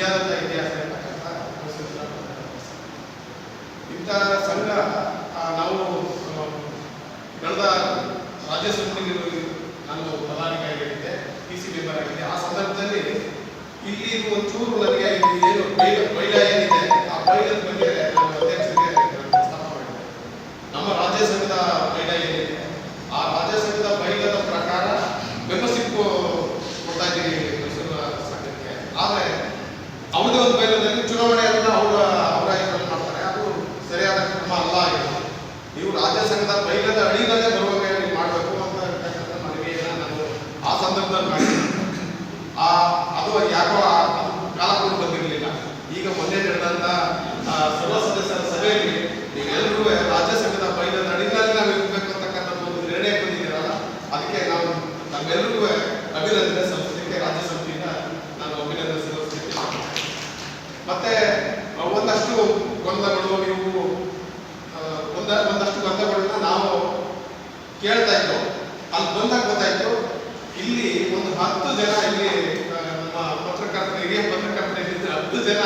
ಅಧ್ಯಾಯದ ಇತಿಹಾಸ ಇರ್ತಕ್ಕಂಥ. ಇಂಥ ಸಂಘ ನಾವು ಕಳೆದ ರಾಜ್ಯ ಸಮಿತಿಯಲ್ಲಿ ನಾನು ಪ್ರಧಾನಿಯಾಗಿದ್ದೆ ಪಿ ಸಿ ಮೆಂಬರ್ ಆಗಿದ್ದೆ ಆ ಸಂದರ್ಭದಲ್ಲಿ ಇಲ್ಲಿ ಒಂಚೂರು ನನಗೆ ಏನು ಬೈಲ ಯಾಕೋ ಆ- ಅದು ಕಾಲ ಕೂಡ ಬಂದಿರಲಿಲ್ಲ. ಈಗ ಮೊನ್ನೆ ನಡೆದಂತ ಸರ್ವ ಸದಸ್ಯರ ಸಭೆಯಲ್ಲಿ ನೀವೆಲ್ಲರೂ ರಾಜ್ಯ ಸಂಘದ ಪೈಲ ಅಡಿಯಲ್ಲಿ ನಾವು ಇರಬೇಕು ಅಂತಕ್ಕಂಥ ಒಂದು ನಿರ್ಣಯ ಬಂದಿದ್ದೀರಲ್ಲ ಅದಕ್ಕೆ ನಾವು ನಮ್ಮೆಲ್ಲರಿಗೂ ಅಭಿನಂದನೆ ಸಂಸ್ಥೆಗೆ ರಾಜ್ಯ ಸಮಿತಿಯಿಂದ ನಾನು ಅಭಿನಂದನೆ ಸಲ್ಲಿಸ್ತೀನಿ ಮತ್ತೆ ಒಂದಷ್ಟು ಗೊಂದಲಗಳು ನೀವು ಒಂದ, ಒಂದಷ್ಟು ಗೊಂದಲಗಳನ್ನ ನಾವು ಕೇಳ್ತಾ ಇದ್ದೋ, ಅಲ್ಲಿ ಬಂದಾಗ ಗೊತ್ತಾಯ್ತು, ಇಲ್ಲಿ ಒಂದು ಹತ್ತು ಜನ ಇಲ್ಲಿ ಪತ್ರಕರ್ತರ ಇದ್ದರೆ ಹತ್ತು ಜನ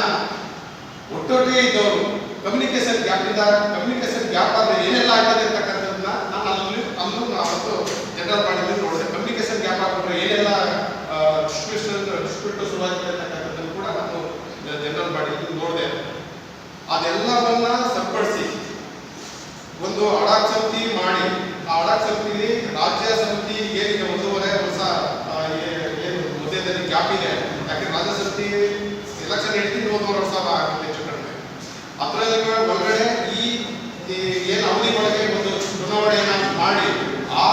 ಒಟ್ಟೊಟ್ಟಿಗೆ ಇದ್ದವರು. ಕಮ್ಯುನಿಕೇಶನ್ ಗ್ಯಾಪ್ ಇಂದ ಕಮ್ಯುನಿಕೇಶನ್ ಗ್ಯಾಪ್ ಆದರೆ ಏನೆಲ್ಲ ಆಗ್ತದೆ ಅಂತಕ್ಕಂಥದ್ದನ್ನ ನಾನು ಅಲ್ಲಿ ಅಲ್ಲೂ ನಾವು ಅವತ್ತು ಜನರಲ್ ಮಾಡಿದ್ದು ನೋಡಿದೆ. ಕಮ್ಯುನಿಕೇಶನ್ ಗ್ಯಾಪ್ ಆಗಿಬಿಟ್ರೆ ಏನೆಲ್ಲ ಡಿಸ್ಟ್ರಿಬ್ಯೂಷನ್ ಡಿಸ್ಟ್ರಿಬ್ಯೂಟರ್ ಶುರುವಾಗಿದೆ ಅಂತಕ್ಕಂಥದ್ದನ್ನು ಕೂಡ ನಾನು ಜನರಲ್ ಮಾಡಿ ನೋಡಿದೆ ಅದೆಲ್ಲವನ್ನ ಸರಿಪಡಿಸಿ ಒಂದು ಅಡಾಕ್ ಸಮಿತಿ ಮಾಡಿ ಆ ಅಡಾಕ್ ಸಮಿತಿಲಿ ರಾಜ್ಯ ಸಮಿತಿ ಏನಿದೆ ಒಂದೂವರೆ ವರ್ಷ ಆ, ಏ- ಏನು ಮಧ್ಯದಲ್ಲಿ ಗ್ಯಾಪ್ ಇದೆ ಯಾಕೆ ರಾಜ್ಯ ಸಮಿತಿ ಎಲೆಕ್ಷನ್ ಹಿಡಿದು ಒಂದೂವರೆ ವರ್ಷ ಆಗುತ್ತೆ ಹೆಚ್ಚು ಕಡಿಮೆ ಅದರಲ್ಲಿ ಒಳಗಡೆ ಈ ಈ ಏನು ಅವಧಿ ಒಳಗೆ ಒಂದು ಚುನಾವಣೆಯನ್ನ ಮಾಡಿ ಆ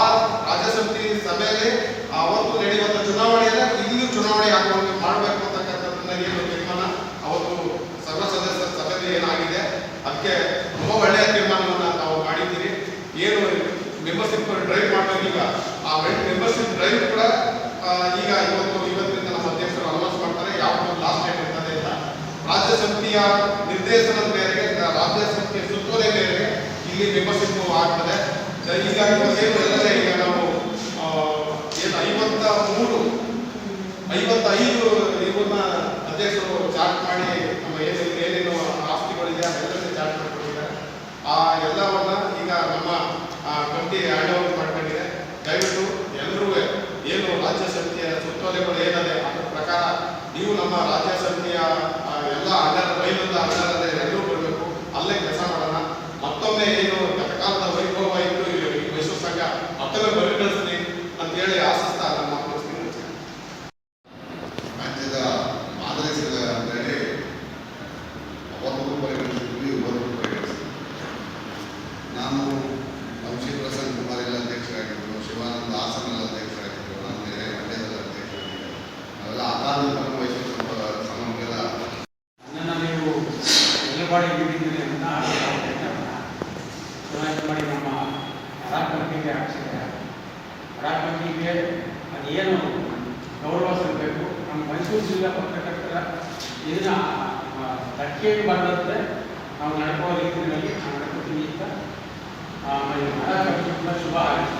ರಾಜ್ಯ ಸಮಿತಿ ಸಭೆಯಲ್ಲಿ ಅವತ್ತು ನಡೆಯುವಂತ ಚುನಾವಣೆಯನ್ನ ಇಲ್ಲಿಯೂ ಚುನಾವಣೆ ಆಗುವಂತೆ ಮಾಡಬೇಕು ಅಂತಕ್ಕಂಥದ್ದನ್ನ ಏನು ತೀರ್ಮಾನ ಅವತ್ತು ಸರ್ವ ಸದಸ್ಯರ ಸಭೆಯಲ್ಲಿ ಏನಾಗಿದೆ ಅದಕ್ಕೆ ತುಂಬಾ ಒಳ್ಳೆಯ ತೀರ್ಮಾನವನ್ನ ನಾವು ಮಾಡಿದ್ದೀರಿ ಏನು ಮೆಂಬರ್ಶಿಪ್ ಡ್ರೈವ್ ಮಾಡಬೇಕು ಈಗ ಆ ಮೆಂಬರ್ಶಿಪ್ ಡ್ರೈವ್ ಕೂಡ ಈಗ ಇವತ್ತು ಇವತ್ತಿನಿಂದ ನಮ್ಮ ಅಧ್ಯಕ್ಷರು ಅನೌನ್ಸ್ ಮಾಡ್ತಾರೆ ಯಾವ ಲಾಸ್ಟ್ ಡೇಟ್ ಇರ್ತದೆ ಅಂತ. ರಾಜ್ಯ ಸಮಿತಿಯ ನಿರ್ದೇಶನದ ಮೇರೆಗೆ ರಾಜ್ಯ ಸಮಿತಿಯ ಸುತ್ತೋಲೆ ಮೇರೆಗೆ ಇಲ್ಲಿ ಮೆಂಬರ್ಶಿಪ್ ಆಗ್ತದೆ. ಈಗ ಎಲ್ಲರೇ ಈಗ ನಾವು ಏನು ಐವತ್ತ ಮೂರು ಐವತ್ತೈದು ಇವನ್ನ ಅಧ್ಯಕ್ಷರು ಚಾರ್ಟ್ ಮಾಡಿ ನಮ್ಮ ಏನು ಏನೇನು ಆಸ್ತಿಗಳಿದೆ ಅದೆಲ್ಲ ಚಾರ್ಟ್ ಮಾಡ್ಕೊಂಡಿದ್ದಾರೆ. ಆ ಎಲ್ಲವನ್ನ ಈಗ ನಮ್ಮ ಕಮಿಟಿ ಹ್ಯಾಂಡ್ ಓವರ್ ಮಾಡ್ಕೊಂಡಿದೆ ದಯವಿಟ್ಟು ಎಲ್ಲರೂ ಏನು ರಾಜ್ಯ ಸಮಿತಿಯ ಸುತ್ತೋಲೆಗಳು ಏನಿದೆ ಅದರ ಪ್ರಕಾರ ನೀವು ನಮ್ಮ ರಾಜ್ಯ ಸಮಿತಿಯ ಆ, ಎಲ್ಲ ಹನ್ನೆರಡು ಬೈಲದ ಹನ್ನೆರಡು ಎಲ್ಲರೂ ಬರಬೇಕು ಅಲ್ಲೇ ಕೆಲಸ ಮಾಡೋಣ ಮತ್ತೊಮ್ಮೆ ಏನು ಗತಕಾಲದ ವೈಭವ ಇತ್ತು ಈ ಈ ಮೈಸೂರು ಸಂಘ ಮತ್ತೊಮ್ಮೆ ಪರಿಗಣಿಸ್ತೀನಿ ನನ್ನ ಮಾತು ಮುಗಿಸ್ತೀನಿ. ರಾಜ್ಯದ ಮಾದರಿ ಅಂತೇಳಿ ಅವತ್ತು ಪರಿಗಣಿಸಿದ್ವಿ ಪರಿಗಣಿಸಿದ್ವಿ ನಾನು ಎಲ್ಲ ಅಧ್ಯಕ್ಷರಾಗಿದ್ದರು ಶಿವಾನಂದ ಬೇರೆ ಮಂಡ್ಯದಲ್ಲಿ ಅಧ್ಯಕ್ಷರಾಗಿದ್ದರು ನಾವೆಲ್ಲ ಆಧಾರದ ಕ್ರಮ ವಹಿಸಿದ ಸಮಗೆಲ್ಲ ನನ್ನನ್ನು ನೀವು ಎಲ್ಲಿಬಾಡಿ ಚುನಾವಣೆ ಮಾಡಿ ನಮ್ಮ ಅರಾಕಂಟಿಗೆ ಹಾಕ್ಸಿದ್ದಾರೆ. ಅರಾಕಂಟಿಗೆ ಅದೇನು ಗೌರವ ಸಿಗಬೇಕು ನಮ್ಮ ಮೈಸೂರು ಜಿಲ್ಲಾ ಪತ್ರಕರ್ತರ ಇದನ್ನ ಧಕ್ಕೆ ಬರದಂತೆ ನಾವು ನಡ್ಕೋ ರೀತಿಯಲ್ಲಿ ನಾನು ಅಂತ ಅರಾಕಂಟಿಯಿಂದ ಶುಭ ಆಗಿದೆ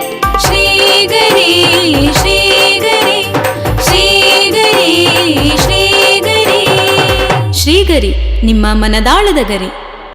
ನಿಮ್ಮ ಮನದಾಳದ ಗರಿ.